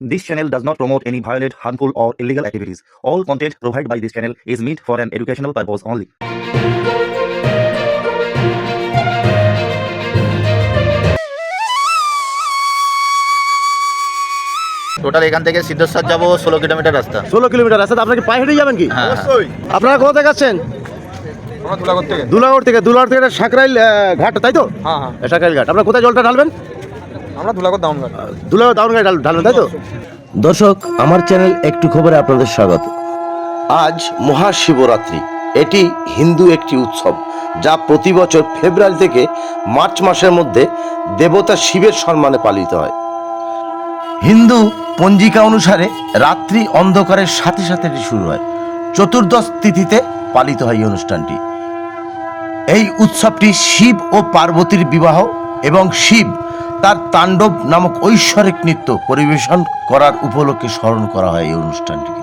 This channel does not promote any violent, harmful, or illegal activities. All content provided by this channel is meant for an educational purpose only. Total এখান থেকে সিদ্ধেশ্বর যাব ষোলো kilometre রাস্তা ষোলো kilometre রাস্তা আপনাকে পায়ে হেঁটে যাবেন কি হ্যাঁ আপনারা কোথা থেকে আসছেন ধুলাগড় থেকে দুলাগড় থেকে দুলাগড় থেকে সাঁকরাইল ঘাট তাই তো হ্যাঁ হ্যাঁ সাঁকরাইল ঘাট আপনারা কোথায় জলটা ঢালবেন আমরা ধুলাগড় দাউনঘাট দুলাগড় দাউন ঢালবেন তাই তো? দর্শক আমার চ্যানেল একটু খবরে আপনাদের স্বাগত। আজ মহাশিবরাত্রি। এটি হিন্দু একটি উৎসব যা প্রতি বছর ফেব্রুয়ারি থেকে মার্চ মাসের মধ্যে দেবতা শিবের সম্মানে পালিত হয়। হিন্দু পঞ্জিকা অনুসারে রাত্রি অন্ধকারের সাথে সাথে এটি শুরু হয়। চতুর্দশ তিথিতে পালিত হয় এই অনুষ্ঠানটি। এই উৎসবটি শিব ও পার্বতীর বিবাহ এবং শিব তার তাণ্ডব নামক ঐশ্বরিক নৃত্য পরিবেশন করার উপলক্ষে স্মরণ করা হয় এই অনুষ্ঠানটিকে।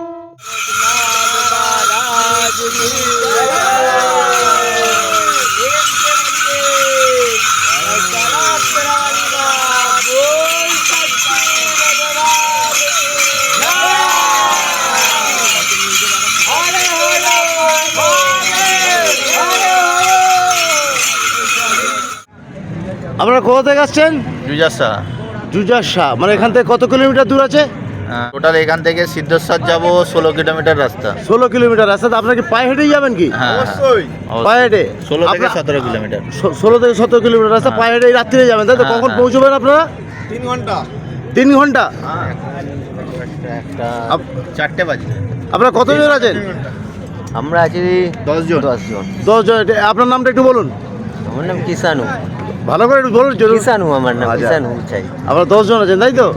আপনারা কোথা থেকে আসছেন? জুজাসা জুজার শাহ। মানে এখান থেকে কত কিলোমিটার দূর আছে? টোটাল এখান থেকে সিদ্ধেশ্বর যাব ষোলো কিলোমিটার রাস্তা। ষোলো কিলোমিটার রাস্তা। আপনারা কি পায়ে হেঁটেই যাবেন কি? হ্যাঁ অবশ্যই। পায়ে হেঁটে? ষোলো থেকে সতেরো কিলোমিটার। ষোলো থেকে সতেরো কিলোমিটার রাস্তা পায়ে হেঁটে রাত্রিরে যাবেন তাই তো? হ্যাঁ, কখন হ্যাঁ। পৌঁছবেন আপনারা? তিন ঘণ্টা। তিন ঘণ্টা? চারটে বাজে আপনারা কতজন আছেন? আমরা আছি দশজন। দশজন। দশ জন এটা- আপনার নামটা একটু বলুন। আমার নাম কিষানু ভালো করে একটু বলুন জরুর কিষানু আমার নাম আচ্ছা। কিষানু চাই। আপনারা দশ জন আছেন তাই তো?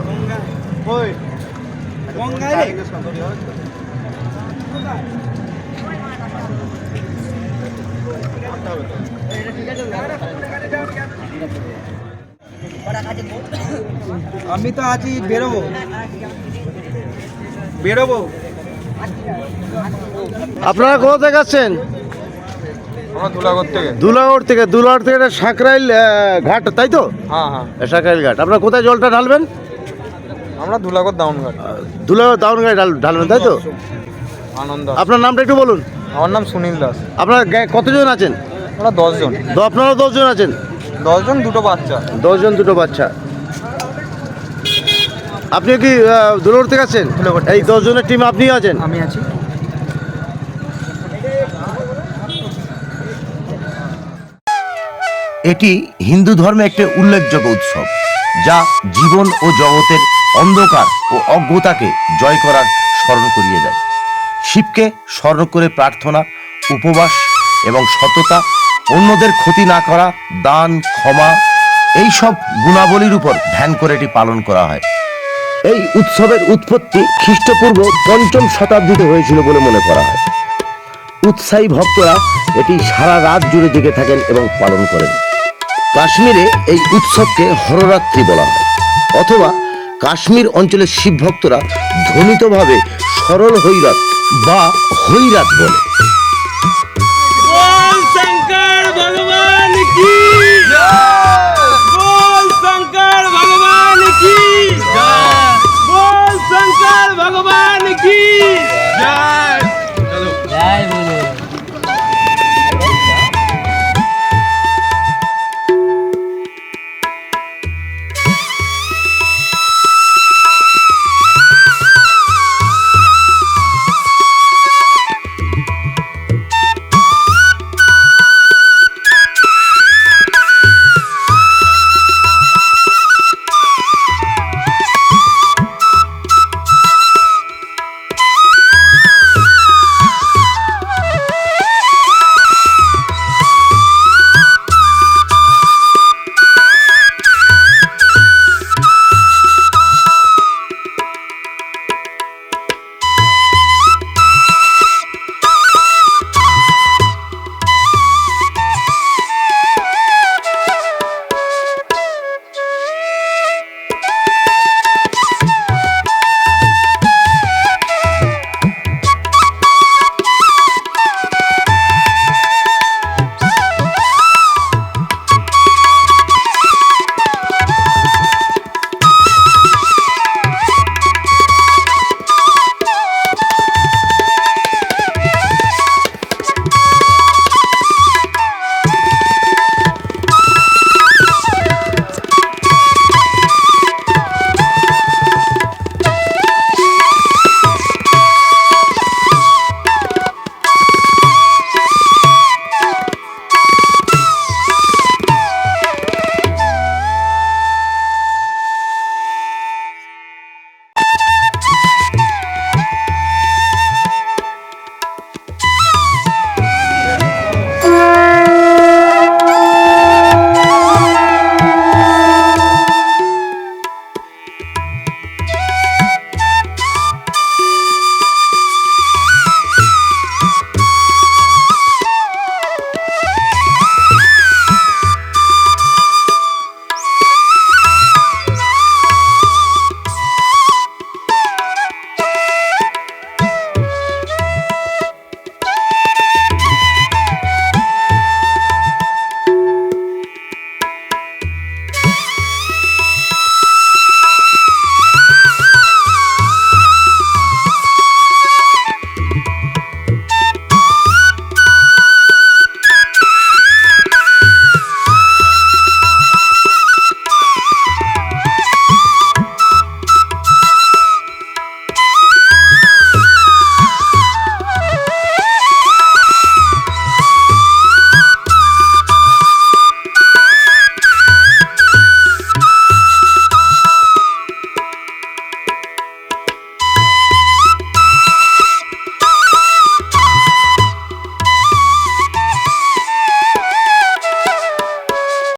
আমি তো আছি বেরোবো। বেরোবো। আপনারা কোথা থেকে আসছেন? আমরা ধুলাগড় থেকে দুলাগড় থেকে। দুলাগড় থেকে সাঁকরাইল ঘাট তাই তো? হ্যাঁ হ্যাঁ। সাঁকরাইল ঘাট। আপনারা কোথায় জলটা ঢালবেন? আমরা ধুলাগড় দাউনঘাট দুলাগড় দাউন ঘাট ঢাল- ঢালবেন তাই তো? আনন্দ। আপনার নামটা একটু বলুন। আমার নাম সুনীল দাস। আপনারা কতজন আছেন? আমরা দশজন। আপনারা দশজন আছেন? দশজন দুটো বাচ্চা। দশজন দুটো বাচ্চা। আপনি কি দুলাগড় থেকে আছেন? এই দশজনের টিম আপনি আছেন? আমি আছি। এটি হিন্দু ধর্মে একটি উল্লেখযোগ্য উৎসব, যা জীবন ও জগতের অন্ধকার ও অজ্ঞতাকে জয় করার স্মরণ করিয়ে দেয়। শিবকে স্মরণ করে প্রার্থনা, উপবাস এবং সততা, অন্যদের ক্ষতি না করা, দান, ক্ষমা এই সব গুণাবলীর উপর ধ্যান করে এটি পালন করা হয়। এই উৎসবের উৎপত্তি খ্রিস্টপূর্ব পঞ্চম শতাব্দীতে হয়েছিল বলে মনে করা হয়। উৎসাহী ভক্তরা এটি সারা রাত জুড়ে জেগে থাকেন এবং পালন করেন। কাশ্মীরে এই উৎসবকে হররাত্রি বলা হয়। অথবা কাশ্মীর অঞ্চলের শিব ভক্তরা ধ্বনিতভাবে সরল হৈরাত বা হৈরাত বলে।